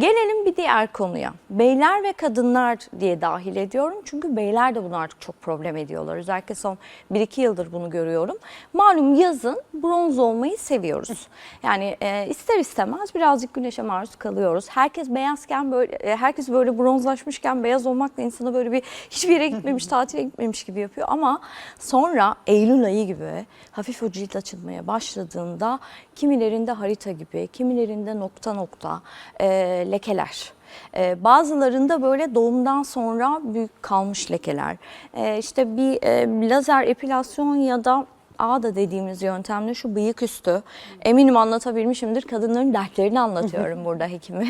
Gelelim bir diğer konuya. Beyler ve kadınlar diye dahil ediyorum. Çünkü beyler de bunu artık çok problem ediyorlar. Özellikle son 1-2 yıldır bunu görüyorum. Malum yazın bronz olmayı seviyoruz. Yani e, ister istemez birazcık güneşe maruz kalıyoruz. Herkes beyazken böyle e, herkes böyle bronzlaşmışken beyaz olmak da insana böyle bir hiçbir yere gitmemiş, tatile gitmemiş gibi yapıyor ama sonra Eylül ayı gibi hafif o cilt açılmaya başladığında kimilerinde harita gibi, kimilerinde nokta nokta e, lekeler. E, bazılarında böyle doğumdan sonra büyük kalmış lekeler. E, işte bir e, lazer epilasyon ya da ağda dediğimiz yöntemle şu bıyık üstü eminim anlatabilmişimdir kadınların dertlerini anlatıyorum burada hekime.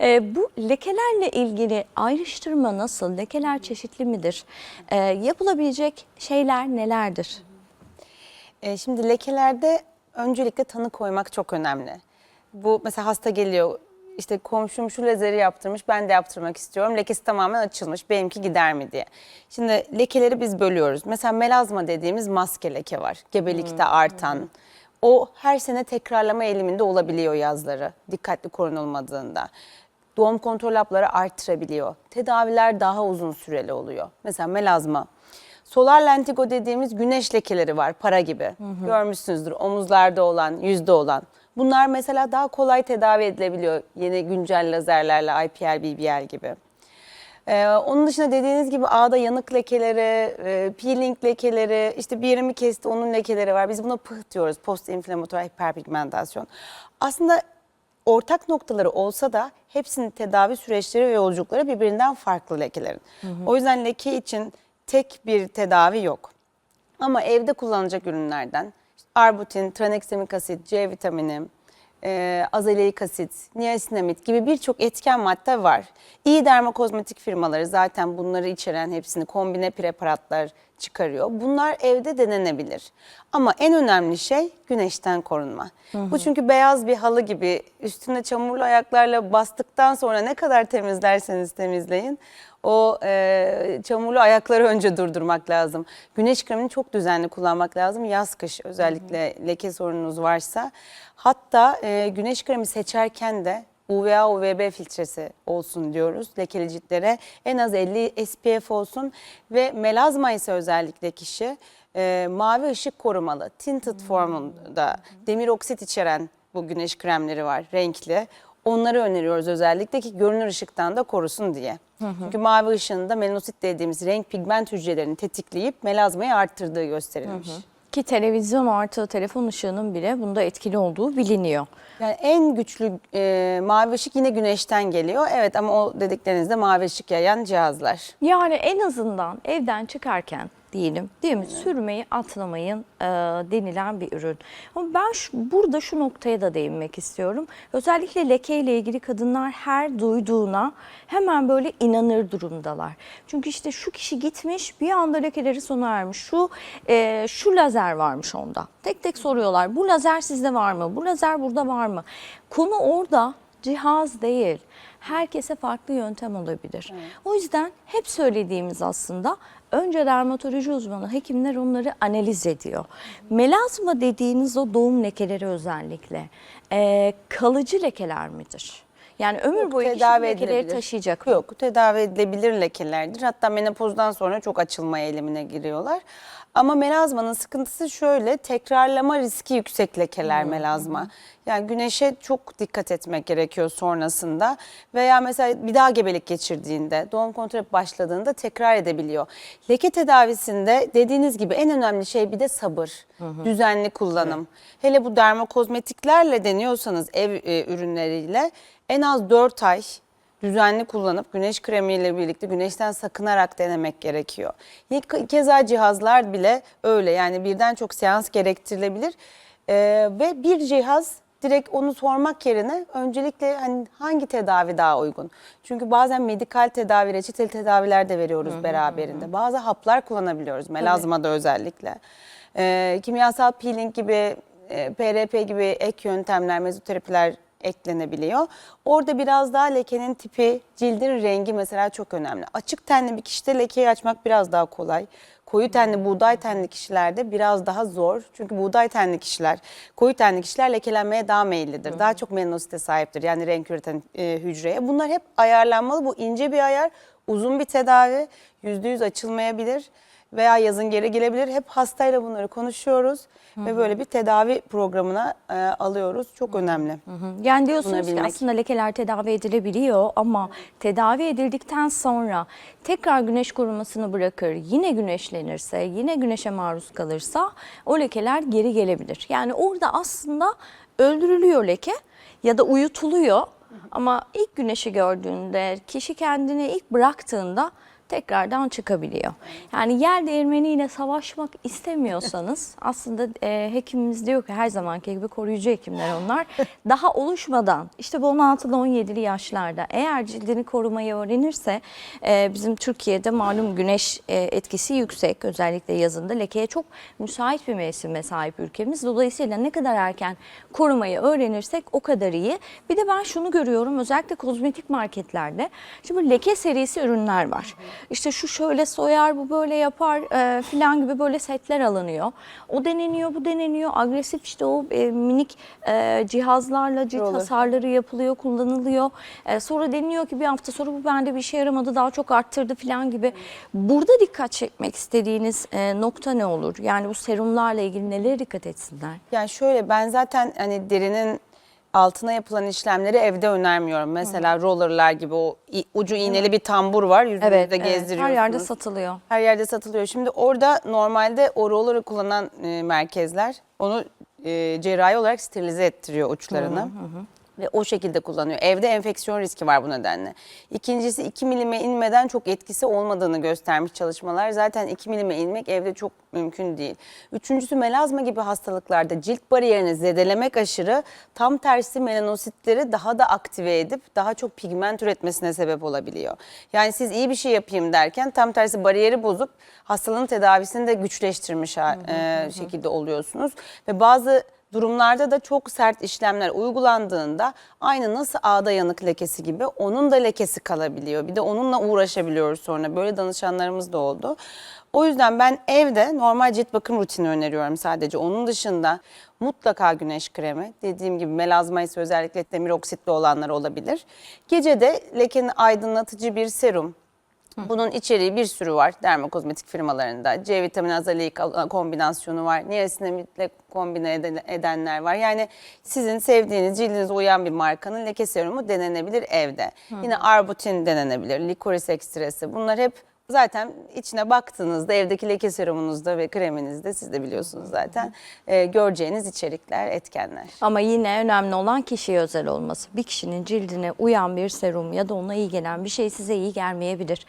E, bu lekelerle ilgili ayrıştırma nasıl? Lekeler çeşitli midir? E, yapılabilecek şeyler nelerdir? E, şimdi lekelerde öncelikle tanı koymak çok önemli. Bu mesela hasta geliyor işte komşum şu lazeri yaptırmış ben de yaptırmak istiyorum. Lekesi tamamen açılmış benimki gider mi diye. Şimdi lekeleri biz bölüyoruz. Mesela melazma dediğimiz maske leke var. Gebelikte artan. O her sene tekrarlama eğiliminde olabiliyor yazları dikkatli korunulmadığında. Doğum kontrol hapları arttırabiliyor. Tedaviler daha uzun süreli oluyor. Mesela melazma. Solar lentigo dediğimiz güneş lekeleri var para gibi. Görmüşsünüzdür omuzlarda olan, yüzde olan. Bunlar mesela daha kolay tedavi edilebiliyor yeni güncel lazerlerle IPL, BBL gibi. Ee, onun dışında dediğiniz gibi ağda yanık lekeleri, e, peeling lekeleri, işte bir yerimi kesti onun lekeleri var. Biz buna pıh diyoruz, post inflamatuar hiperpigmentasyon. Aslında ortak noktaları olsa da hepsinin tedavi süreçleri ve yolculukları birbirinden farklı lekelerin. O yüzden leke için tek bir tedavi yok. Ama evde kullanılacak ürünlerden arbutin, traneksemik asit, C vitamini, e, azaleik asit, niasinamid gibi birçok etken madde var. İyi dermokozmetik firmaları zaten bunları içeren hepsini kombine preparatlar çıkarıyor. Bunlar evde denenebilir. Ama en önemli şey güneşten korunma. Bu çünkü beyaz bir halı gibi üstüne çamurlu ayaklarla bastıktan sonra ne kadar temizlerseniz temizleyin o e, çamurlu ayakları önce durdurmak lazım. Güneş kremini çok düzenli kullanmak lazım. Yaz kış özellikle leke sorununuz varsa. Hatta e, güneş kremi seçerken de UVA UVB filtresi olsun diyoruz lekeli ciltlere. En az 50 SPF olsun ve melazma ise özellikle kişi e, mavi ışık korumalı tinted formunda demir oksit içeren bu güneş kremleri var renkli. Onları öneriyoruz özellikle ki görünür ışıktan da korusun diye. Çünkü mavi ışığında melanosit dediğimiz renk pigment hücrelerini tetikleyip melazmayı arttırdığı gösterilmiş. Ki televizyon artı telefon ışığının bile bunda etkili olduğu biliniyor. Yani en güçlü e, mavi ışık yine güneşten geliyor. Evet ama o dediklerinizde mavi ışık yayan cihazlar. Yani en azından evden çıkarken diyelim değil mi sürmeyi atlamayın e, denilen bir ürün. Ama ben şu, burada şu noktaya da değinmek istiyorum. Özellikle leke ile ilgili kadınlar her duyduğuna hemen böyle inanır durumdalar. Çünkü işte şu kişi gitmiş bir anda lekeleri sona ermiş. Şu e, şu lazer varmış onda. Tek tek soruyorlar. Bu lazer sizde var mı? Bu lazer burada var mı? Konu orada cihaz değil. Herkese farklı yöntem olabilir. O yüzden hep söylediğimiz aslında önce dermatoloji uzmanı hekimler onları analiz ediyor. Melazma dediğiniz o doğum lekeleri özellikle e, kalıcı lekeler midir? Yani ömür boyu kişi bu lekeleri taşıyacak mı? Yok tedavi edilebilir lekelerdir. Hatta menopozdan sonra çok açılma eğilimine giriyorlar. Ama melazmanın sıkıntısı şöyle tekrarlama riski yüksek lekeler melazma. Yani güneşe çok dikkat etmek gerekiyor sonrasında veya mesela bir daha gebelik geçirdiğinde doğum kontrolü başladığında tekrar edebiliyor. Leke tedavisinde dediğiniz gibi en önemli şey bir de sabır, düzenli kullanım. Hele bu dermokozmetiklerle deniyorsanız ev e, ürünleriyle en az 4 ay düzenli kullanıp güneş kremiyle birlikte güneşten sakınarak denemek gerekiyor. Ke- Keza cihazlar bile öyle yani birden çok seans gerektirilebilir Ee, ve bir cihaz direkt onu sormak yerine öncelikle hani hangi tedavi daha uygun? Çünkü bazen medikal tedavi, reçeteli tedaviler de veriyoruz beraberinde. Bazı haplar kullanabiliyoruz melazmada özellikle. Ee, kimyasal peeling gibi, e, PRP gibi ek yöntemler, mezoterapiler eklenebiliyor. Orada biraz daha lekenin tipi, cildin rengi mesela çok önemli. Açık tenli bir kişide lekeyi açmak biraz daha kolay. Koyu tenli, buğday tenli kişilerde biraz daha zor. Çünkü buğday tenli kişiler, koyu tenli kişiler lekelenmeye daha meyillidir. Daha çok melanosite sahiptir yani renk üreten e, hücreye. Bunlar hep ayarlanmalı. Bu ince bir ayar, uzun bir tedavi. %100 açılmayabilir veya yazın geri gelebilir. Hep hastayla bunları konuşuyoruz ve böyle bir tedavi programına e, alıyoruz. Çok önemli. Yani diyorsunuz ki aslında lekeler tedavi edilebiliyor ama tedavi edildikten sonra tekrar güneş korumasını bırakır, yine güneşlenirse, yine güneşe maruz kalırsa o lekeler geri gelebilir. Yani orada aslında öldürülüyor leke ya da uyutuluyor ama ilk güneşi gördüğünde, kişi kendini ilk bıraktığında tekrardan çıkabiliyor. Yani yer değirmeniyle savaşmak istemiyorsanız aslında e, hekimimiz diyor ki her zamanki gibi koruyucu hekimler onlar. Daha oluşmadan işte bu 16'lı 17'li yaşlarda eğer cildini korumayı öğrenirse e, bizim Türkiye'de malum güneş e, etkisi yüksek özellikle yazında lekeye çok müsait bir mevsime sahip ülkemiz. Dolayısıyla ne kadar erken korumayı öğrenirsek o kadar iyi. Bir de ben şunu görüyorum özellikle kozmetik marketlerde. Şimdi leke serisi ürünler var. İşte şu şöyle soyar, bu böyle yapar e, filan gibi böyle setler alınıyor. O deneniyor, bu deneniyor. Agresif işte o e, minik e, cihazlarla cilt Roller. hasarları yapılıyor, kullanılıyor. E, sonra deniliyor ki bir hafta sonra bu bende bir işe yaramadı, daha çok arttırdı filan gibi. Burada dikkat çekmek istediğiniz e, nokta ne olur? Yani bu serumlarla ilgili nelere dikkat etsinler? Yani şöyle ben zaten hani derinin altına yapılan işlemleri evde önermiyorum. Mesela rollerlar gibi o i- ucu iğneli bir tambur var. Yüzünüzde evet, gezdiriyorsunuz. her yerde satılıyor. Her yerde satılıyor. Şimdi orada normalde o roller'ı kullanan e, merkezler onu e, cerrahi olarak sterilize ettiriyor uçlarını. Ve o şekilde kullanıyor. Evde enfeksiyon riski var bu nedenle. İkincisi 2 milime inmeden çok etkisi olmadığını göstermiş çalışmalar. Zaten 2 milime inmek evde çok mümkün değil. Üçüncüsü melazma gibi hastalıklarda cilt bariyerini zedelemek aşırı tam tersi melanositleri daha da aktive edip daha çok pigment üretmesine sebep olabiliyor. Yani siz iyi bir şey yapayım derken tam tersi bariyeri bozup hastalığın tedavisini de güçleştirmiş e, şekilde oluyorsunuz. Ve bazı durumlarda da çok sert işlemler uygulandığında aynı nasıl ağda yanık lekesi gibi onun da lekesi kalabiliyor. Bir de onunla uğraşabiliyoruz sonra. Böyle danışanlarımız da oldu. O yüzden ben evde normal cilt bakım rutini öneriyorum sadece. Onun dışında mutlaka güneş kremi. Dediğim gibi melazma ise özellikle demir oksitli olanlar olabilir. Gece de lekenin aydınlatıcı bir serum bunun içeriği bir sürü var dermokozmetik firmalarında. C vitamini azaleik kombinasyonu var. Niasinamitle kombine eden- edenler var. Yani sizin sevdiğiniz cildinize uyan bir markanın leke serumu denenebilir evde. Yine arbutin denenebilir, likoris ekstresi. Bunlar hep zaten içine baktığınızda evdeki leke serumunuzda ve kreminizde siz de biliyorsunuz zaten e, göreceğiniz içerikler, etkenler. Ama yine önemli olan kişiye özel olması. Bir kişinin cildine uyan bir serum ya da ona iyi gelen bir şey size iyi gelmeyebilir.